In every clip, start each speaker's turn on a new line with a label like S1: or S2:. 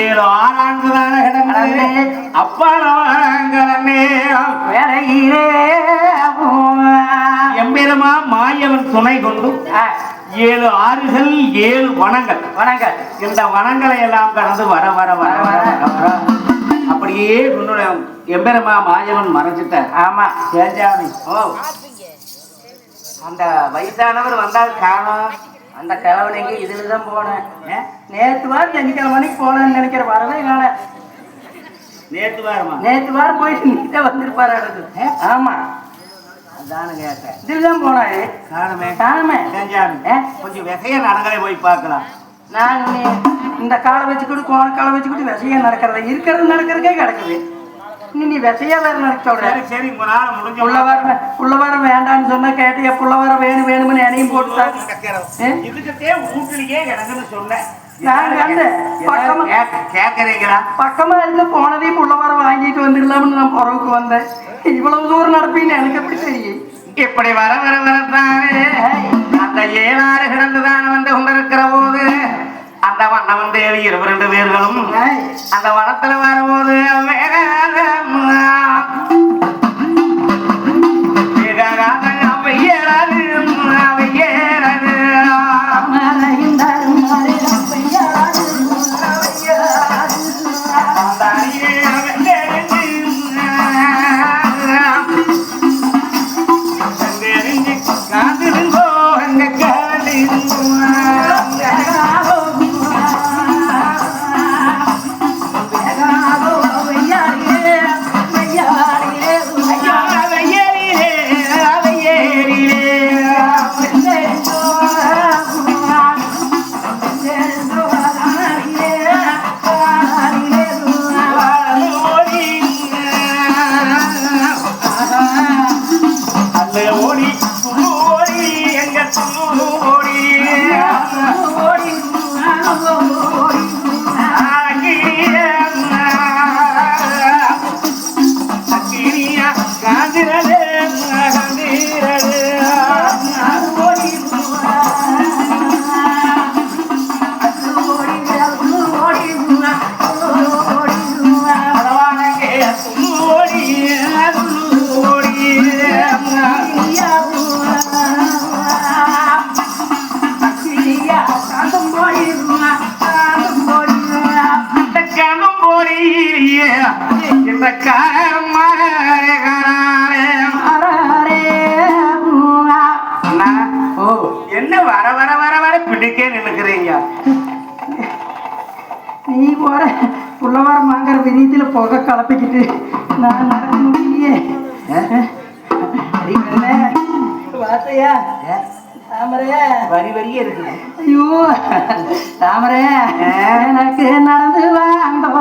S1: ஏழு ஆறாண்டு தானே கிடந்தே
S2: வேலையிலே
S1: எம்பெருமா மாயவன் துணை கொண்டு ஏழு ஆறுகள் ஏழு வனங்கள்.
S2: வணக்கம்
S1: இந்த வனங்களை எல்லாம் கடந்து வர வர வர வர வர, வர. அப்படியே உன்னுடைய எம்பெருமா மாயவன் மறைஞ்சிட்ட
S2: ஆமா.
S1: சேஞ்சாமி.
S2: ஓ. அந்த வயசானவர் வந்தால் காணோம். அந்த கிழவனைக்கு இதுல தான் போனேன் நேத்து வாரம் சனிக்கிழமை மணிக்கு போனேன்னு நினைக்கிற வரவே காண
S1: நேற்று வாரமா?
S2: நேத்து வாரம் போயிட்டு நீட்டா வந்திருப்பாரு ஆமா.
S1: அதானு கேட்டேன்.
S2: இதுல தான் போனாரு
S1: காணுமே.
S2: காணுமே.
S1: சேஞ்சாமி.
S2: ஏ,
S1: கொஞ்சம் விசைய நடங்களை போய் பார்க்கலாம்.
S2: நான் இந்த காலை வச்சுக்கிட்டு கோண காலை வச்சுக்கிட்டு விசையா நடக்கிறது இருக்கிறது நடக்கிறதுக்கே கிடக்குது. இன்னும் நீ விசையா வேற சொல்ற
S1: சரி உங்க நாள் முடிஞ்ச
S2: புள்ள வர வர வேண்டாம்னு சொன்னா கேட்டியா? புள்ள வர வேணும் வேணும்னு என்னையும் போட்டுட்டாங்க?
S1: இதுக்கிட்டே வீட்டுலயே கிடக்குன்னு சொன்னேன்.
S2: பக்கமா- இருந்து போனதையும் வர வாங்கிட்டு வந்துடலாம்னு நான் புறவுக்கு வந்தேன். இவ்வளவு தூரம் நடப்பீன்னு எனக்கு எப்படி தெரியும்?
S1: இப்படி வர வர வரத்தானே அந்த ஏழாறு கிடந்துதான் வந்து கொண்டிருக்கிற போது? அந்த வண்ணவன் தேவி இருபது ரெண்டு பேர்களும் அந்த வனத்துல வரும்போது வேகாதம் வேகாத போடியே இந்த
S2: ஓ
S1: என்ன வர வர வர வர பிடிக்கே நின்னுக்கிறீங்க?
S2: நீ போற புள்ளவார மாங்கிற விரீதியில புகை கலப்பிக்கிட்டு நான் அடி கண்ணே, வார்த்தையா
S1: வரி வரியே இருக்குது.
S2: ஐயோ தாமரை எனக்கு நடந்து வாங்கோ.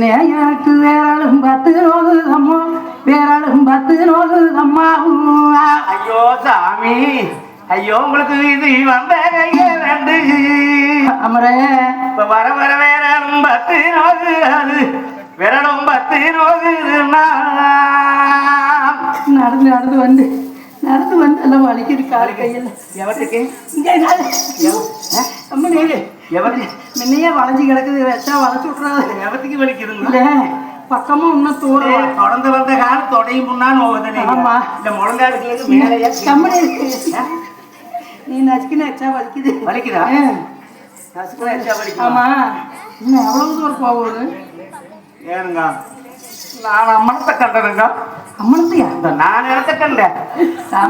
S1: பெண்ணே எனக்கு
S2: வேறாலும் பத்து நோகுதம்மா வேறாலும் பத்து நோகுதம்மா
S1: ஐயோ சாமி. ஐயோ உங்களுக்கு இது வந்த கைகள் ரெண்டு
S2: அமரே.
S1: இப்ப வர வர வேறாலும் பத்து நோகுறது விரலும் பத்து நோகுதுன்னா
S2: நடந்து நடந்து வந்து நடந்து வந்து எல்லாம் வலிக்குது கால் கையில்.
S1: எவத்துக்கு
S2: இங்கே முன்னையே வளைஞ்சு கிடக்குது வச்சா வளைச்சு விட்றாது
S1: எவத்துக்கு வலிக்குதுங்க?
S2: இல்ல பக்கமா இன்னும் தூரம்
S1: தொடர்ந்து வந்த காலம் தொடையும் முன்னான்னு
S2: ஆமா.
S1: இந்த முழங்காலுக்கு மேலையா
S2: கம்மனி இருக்கு நீ நச்சுக்கு நச்சா வலிக்குது.
S1: வலிக்குதா?
S2: ஆ.
S1: நசுக்குனா எச்சா வலிக்குமா?
S2: ஆமா. இன்னும் எவ்வளவு தூரம் போகுது?
S1: ஏனுங்க? நான் அம்மனத்தை கண்டனுங்க
S2: அம்மனத்தையா?
S1: நான் இடத்த கண்டேன்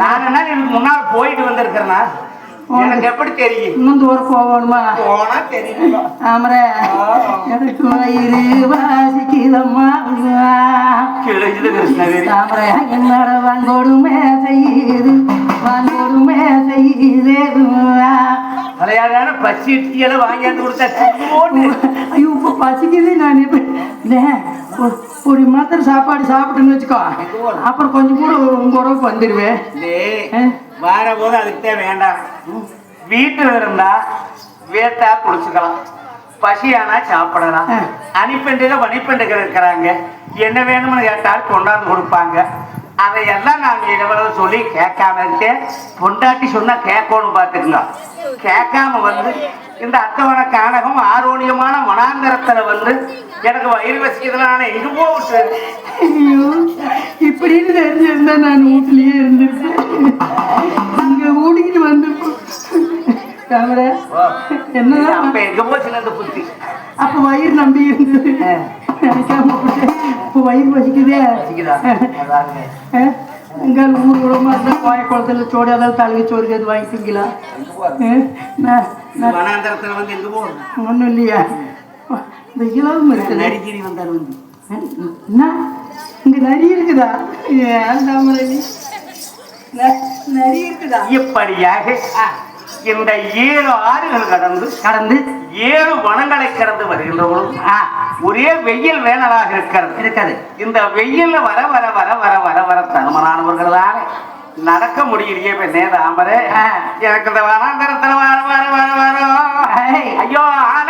S1: நான் என்ன இதுக்கு முன்னால் போயிட்டு வந்திருக்கிறேன்னா எனக்கு எப்படி தெரியும்?
S2: இன்னும் தூரம் போகணுமா
S1: போனா தெரியும்?
S2: ஆமரே எனக்கு வயிறு
S1: கிருஷ்ணகிரி.
S2: தாமரை என்னோட வாங்கோடுமே செய்யுது வாங்கோடுமே செய்யுது
S1: தலையாதான பச்சி இட்டியெல்லாம் வாங்கியாந்து கொடுத்தா
S2: ஐயோ இப்போ பசிக்குது நான். இப்போ இல்லை ஒரு- ஒரு மாத்திரை சாப்பாடு சாப்பிட்டுன்னு வச்சுக்கோ. அப்புறம் கொஞ்சம் கூட உங்க உறவுக்கு வந்துடுவேன்?
S1: வார போது அதுக்கிட்டே வேண்டாம் வீட்டில் இருந்தா வேட்டா குடிச்சுக்கலாம். பசியானா சாப்பிடலாம்.
S2: ஆ.
S1: அணிப்பெண்டுக வணிப்பெண்டுகள் இருக்கிறாங்க. என்ன வேணும்னு கேட்டால் கொண்டாந்து கொடுப்பாங்க. அதையெல்லாம் நாங்கள் இவ்வளவு சொல்லி கேட்காம இருக்கேன். பொண்டாட்டி சொன்னா கேட்கணும் பார்த்துக்குங்க. கேட்காம வந்து இந்த அத்தவண கானகம் ஆரோணியமான மனாந்தரத்துல வந்து எனக்கு வயிறு வசிக்கிறதுனால எங்க போட்டு
S2: ஐயோ இப்படின்னு தெரிஞ்சிருந்தா நான் வீட்லயே இருந்திருப்பேன். இங்க ஓடிக்கிட்டு வந்து என்னதான்
S1: அப்ப எங்க போச்சுங்க அந்த புத்தி?
S2: அப்ப வயிறு நம்பி இருந்தது. போட்டேன் இப்போ வயிறு வசிக்குதே. எங்கால் ஊர் உரமா இருந்தா கோய குளத்துல சோடி அதாவது தலகை சோறு
S1: எங்க போகணும்
S2: ஒன்றும் இல்லையா. இந்த இலவும் இருக்குது.
S1: நரிக்கிரி வந்தார் வந்து.
S2: என்ன? இங்க நரி இருக்குதா? நரி இருக்குதா?
S1: இப்படியாக இந்த ஏழு ஆறுகள் கடந்து
S2: கடந்து
S1: ஏழு வனங்களை கடந்து வருகின்ற பொழுது ஒரே வெயில் வேனலாக இருக்கிறது
S2: இருக்காது
S1: இந்த வெயில் வர வர வர வர வர வர தருமனானவர்கள் தானே நடக்க முடியலையே இப்ப நேராமரே
S2: ஆ.
S1: எனக்கு இந்த வனாந்தரத்துல வர வர வர வர. ஐயோ ஆன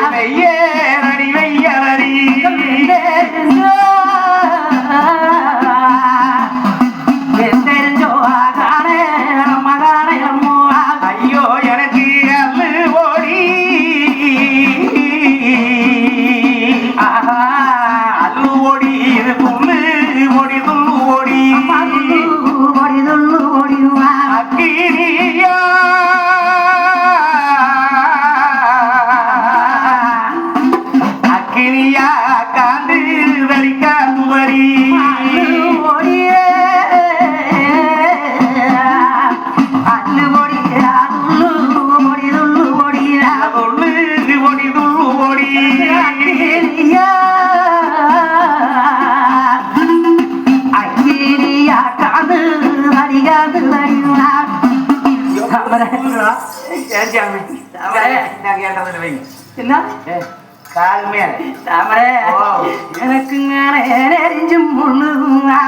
S1: yeah. நான் கேட்டதில்லை வைங்க.
S2: என்ன
S1: கால் மேல.
S2: தாமரை.
S1: ஓ.
S2: எனக்கு நெறிஞ்சும் முள்ளுவா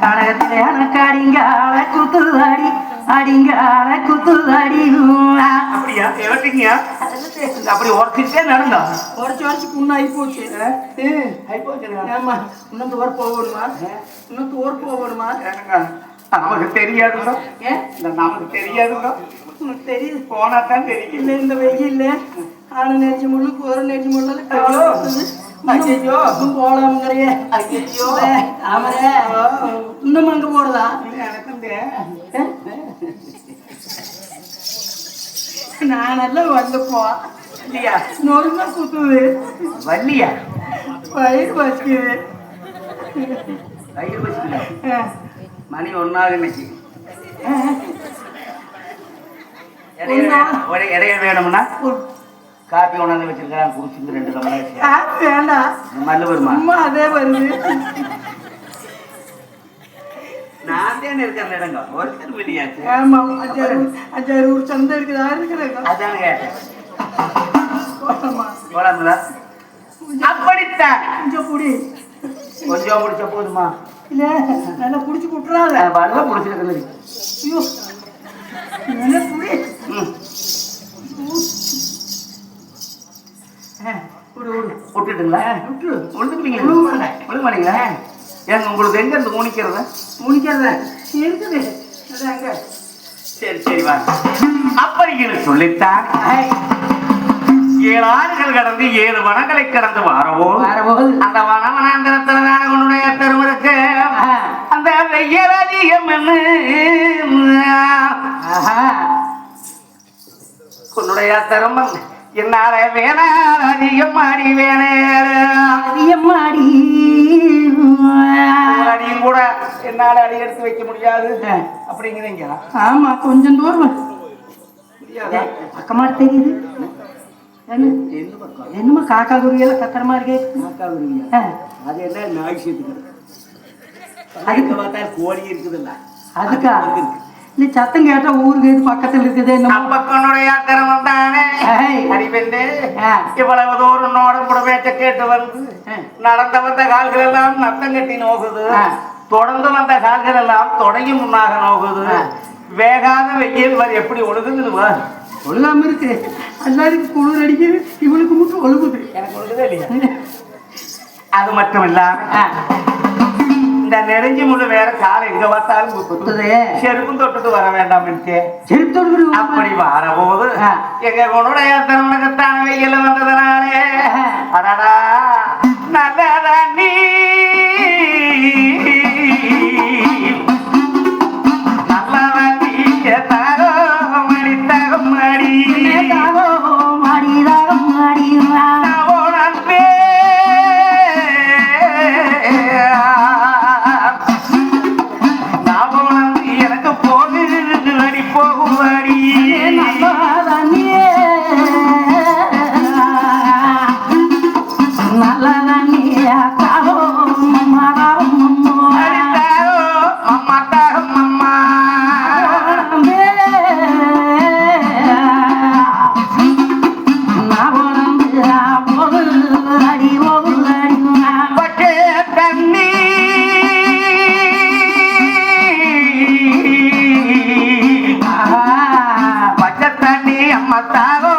S2: கனகத்தில் எனக்கு அடிங்கால குத்து அடி அடிங்கால குத்து அடிவா
S1: அப்படியா? எவட்டிங்கயா அப்படி உடச்சிட்டே நடந்தோம்
S2: உடச்சு உடச்சு புண்ணாகி போச்சு. ஏமா இன்னும் தோர் போகணுமா இன்னும் தோர் போகணுமா
S1: நமக்கு தெரியாதுங்க. நமக்கு தெரியாதுங்க.
S2: உனக்கு தெரியுது
S1: போனா தான் தெரியும்
S2: இல்லை இந்த வெயில் ஆணு நெஞ்சு முள்ளுக்கு ஒரு நெஞ்சு முள்ளு.
S1: ஐயோ.
S2: போலாமுங்கிறிய
S1: ஐயையோ.
S2: ஆமாரே இன்னும் அங்க போறதா
S1: எனக்கு இந்த
S2: நான் நல்லா வந்து போ.
S1: இல்லையா
S2: நொறுங்க குத்துது.
S1: வள்ளியா?
S2: வயிறு வச்சுக்குது
S1: வயிறு வச்சுக்கல மணி ஒன்னாக இன்னைக்கு. இடைய வேணும்னா காப்பி கொண்டாந்து வச்சிருக்கான் குடிச்சுங்க ரெண்டு கமலாச்சு
S2: வேண்டாம்
S1: மல்லு வருமா?
S2: அம்மா அதே வருது.
S1: நான் தான் இருக்கிற இடங்க ஒருத்தர் வெளியாச்சு.
S2: ஆமா அஞ்சாறு அஞ்சாறு ஊர் சந்தை இருக்குதா இருக்கிறாங்க
S1: அதான கேட்டேன். போலாங்களா அப்படித்தான்.
S2: கொஞ்சம் புடி
S1: கொஞ்சம் முடிச்ச போதுமா?
S2: இல்ல நல்லா புடிச்சு விட்டுறாத
S1: வல்ல முடிச்சிருக்கிறது
S2: ஐயோ. நல்லா புடி
S1: விட்டுட்டுங்களா
S2: விட்டு.
S1: ஒழுங்குங்களா
S2: ஒழுங்கு
S1: மாட்டீங்களா ஏங்க உங்களுக்கு எங்க இருந்து மூணிக்கிறத
S2: முடிக்கிறத? இருக்குது. அங்க.
S1: சரி சரி வாங்க. என்று சொல்லித்தான். ஏழு ஆறுகள் கடந்து ஏழு வனங்களை கடந்து வாரவோ அந்த வனவனாந்திரத்தில் தான் உன்னுடைய பெருமருக்கு அந்த வெய்யல் அதிகம் உன்னுடைய தருமம் என்னால வேணே
S2: அதிகமாடி
S1: அடியும் கூட என்னால அடி எடுத்து வைக்க முடியாது. அப்படிங்கிறீங்க.
S2: ஆமா கொஞ்சம் தூரம் பக்கமா தெரியுது. என்ன?
S1: எந்த பக்கம்?
S2: என்னமா காக்கா குருவியில கத்துற மாதிரி
S1: காக்கா
S2: ஆ,
S1: அது என்ன நாய் சேர்த்துக்கிறது அதுக்கு பார்த்தா கோழி இருக்குதுல்ல.
S2: அதுக்கா? இல்ல சத்தம் கேட்டா ஊருக்கு இது பக்கத்துல இருக்குது
S1: அப்பக்கனுடைய அக்கறம் தானே. அறிவெண்டு. இவ்வளவு தூரம் நோட புடவேச்ச கேட்டு வந்து. நடந்த வந்த கால்கள் எல்லாம் நத்தம் கட்டி நோகுது. தொடர்ந்து வந்த கால்கள் எல்லாம் தொடங்கி முன்னாக நோகுது. வேகாத வெயில் வர எப்படி ஒழுகுதுன்னு
S2: ஒழுகாம இருக்கு. எல்லாருக்கும் குளிர் அடிக்குது. இவனுக்கு மட்டும் ஒழுகுது.
S1: எனக்கு ஒழுகுதே இல்லையா? அது மட்டும் இல்லாம இந்த நெருஞ்சி முள்ளு வேற காலை எங்க பார்த்தாலும் குத்துது. செருப்பும் தொட்டுட்டு வர வேண்டாம்
S2: செருத்தோடு
S1: அப்படி வரபோது
S2: ஆ.
S1: எங்க உன்னுடைய திருமணத்தான வெயில் வந்ததுனாலே. அடடா tá, tá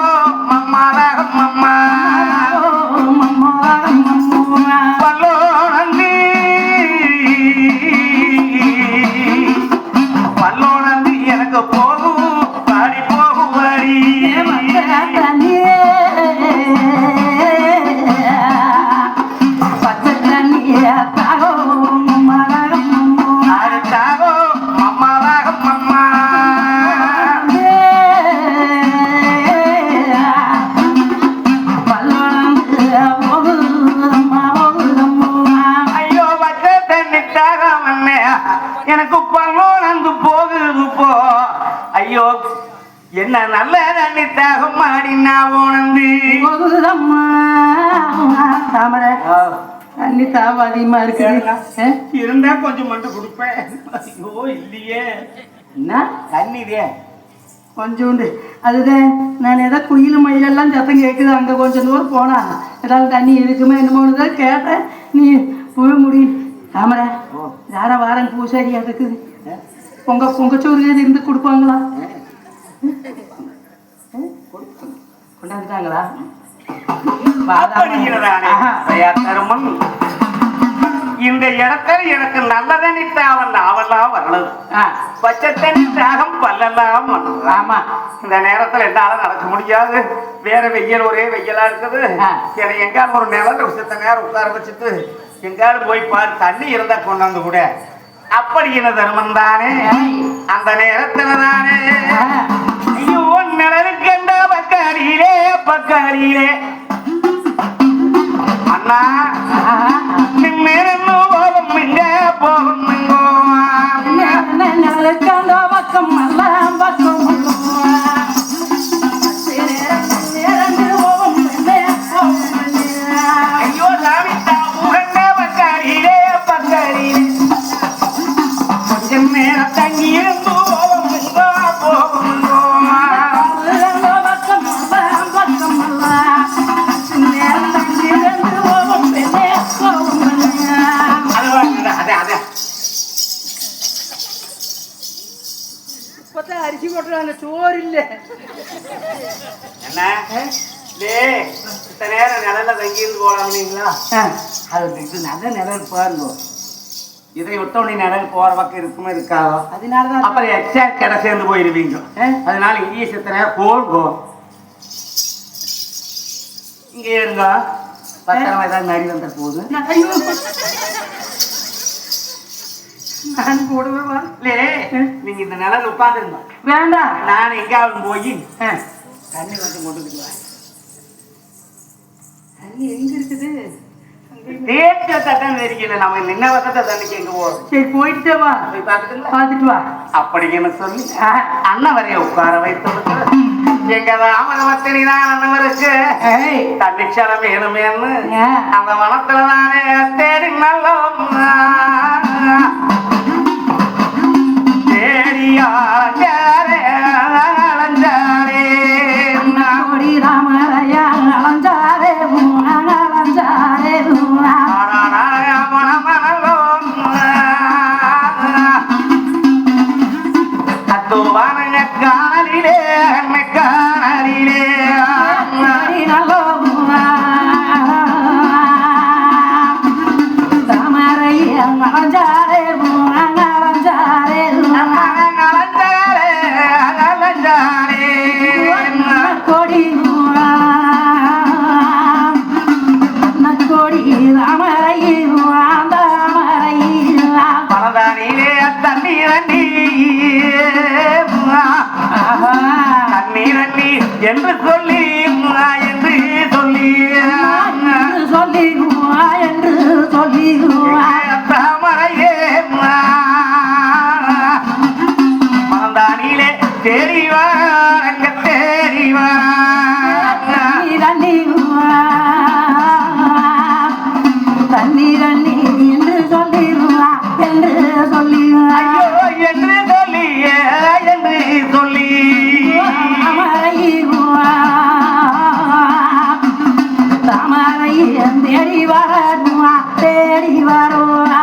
S1: என்ன நல்ல தண்ணி தாகம் மாடி நான் உணர்ந்து
S2: தாமரை. தண்ணி தாவம் அதிகமா இருக்கு
S1: இருந்தா கொஞ்சம் மட்டும் கொடுப்பேன். ஐயோ இல்லையே.
S2: என்ன?
S1: தண்ணிதே
S2: கொஞ்சோண்டு. அதுதான் நான் ஏதோ குயில் மயிலெல்லாம் சத்தம் கேட்குது. அங்கே கொஞ்சம் தூரம் போனா. ஏதாவது தண்ணி இருக்குமே என்னமோன்னு தான் கேட்டேன். நீ புழ முடி. தாமரை யார வாரம் பூசாரி அதுக்கு. பொங்க பொங்கச்சோறு இருந்து கொடுப்பாங்களா? கொண்டாந்துட்டாங்களா?
S1: தருமன் இந்த இடத்துல எனக்கு நல்ல தண்ணி தாவல் அவெல்லாம் வரணும்
S2: ஆ,
S1: பச்சை தண்ணி தாகம் பல்லெல்லாம்
S2: ஆமா.
S1: இந்த நேரத்துல என்னால நடக்க முடியாது. வேற வெயில் ஒரே வெயிலா இருக்குது. என்னை எங்காலும் ஒரு நிழல் சித்த நேரம் உட்கார வச்சுட்டு எங்காலும் போய் பாரு தண்ணி இருந்தா கொண்டாந்து கூட அப்படிங்கிற தர்மம் தானே. அந்த நேரத்துல தானே. பக்காரியிலே பக்காரியிலே அண்ணா
S2: ஆஹா.
S1: நின்று போகும் இங்க போகும் இங்கோ
S2: நிழலுக்காண்டோ பக்கம் எல்லாம் பக்கம்
S1: அது நல்ல நிழல் பாருங்க. இதை விட்ட உடனே நிழல் போற பக்கம் இருக்குமே இருக்காதோ?
S2: அதனாலதான்
S1: அப்புறம் எக்ஸ்ட்ரா கடை சேர்ந்து போயிருவீங்க. அதனால இங்கேயே சித்த நேரம் போல்கோ இங்க இருங்க. பத்திரம் ஏதாவது நரி வந்த போது.
S2: நான் கூடவே வா
S1: லே நீங்க இந்த நிழல் உட்காந்துருங்க.
S2: வேண்டாம்.
S1: நான் எங்காவது போய். தண்ணி கொஞ்சம் கொண்டுக்கிட்டு
S2: தண்ணி எங்க இருக்குது?
S1: அப்படிங்கன்னு சொல்லி? அண்ணன் வரைய உட்கார வைத்து எங்க ராமரவத்தினி தான் அண்ணவருக்கு தன்னிச்சலம் வேணுமேன்னு? அந்த வனத்துல தானே தேடி நல்லோம்.
S2: করে தாமரை தேடி வரணுமா? தேடி வருவா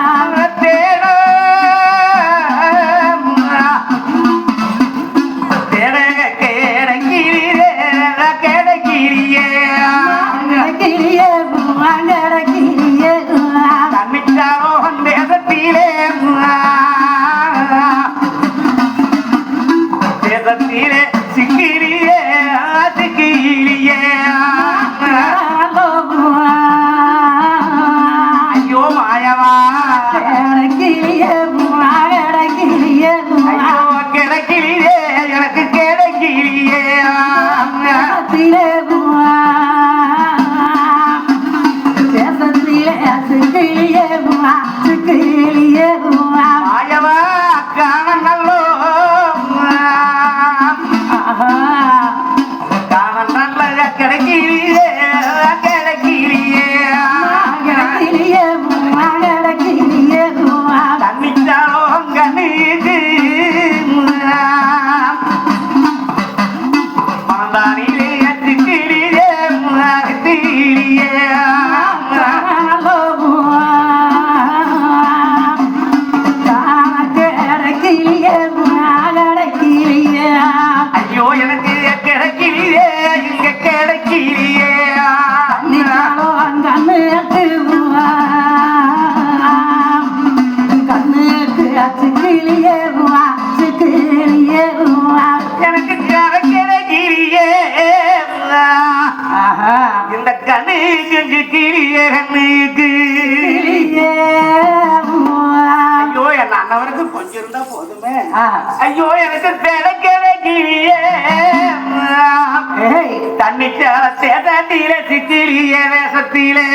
S1: இந்த கண்ணுக்கு கிளியே கண்ணுக்கு. ஐயோ என் அண்ணவருக்கு கொஞ்சம் இருந்தா போதுமே. ஐயோ எனக்கு கிடைக்கலையே தண்ணி தன்னிச்சா சேதத்திலே சித்திலிய வேஷத்திலே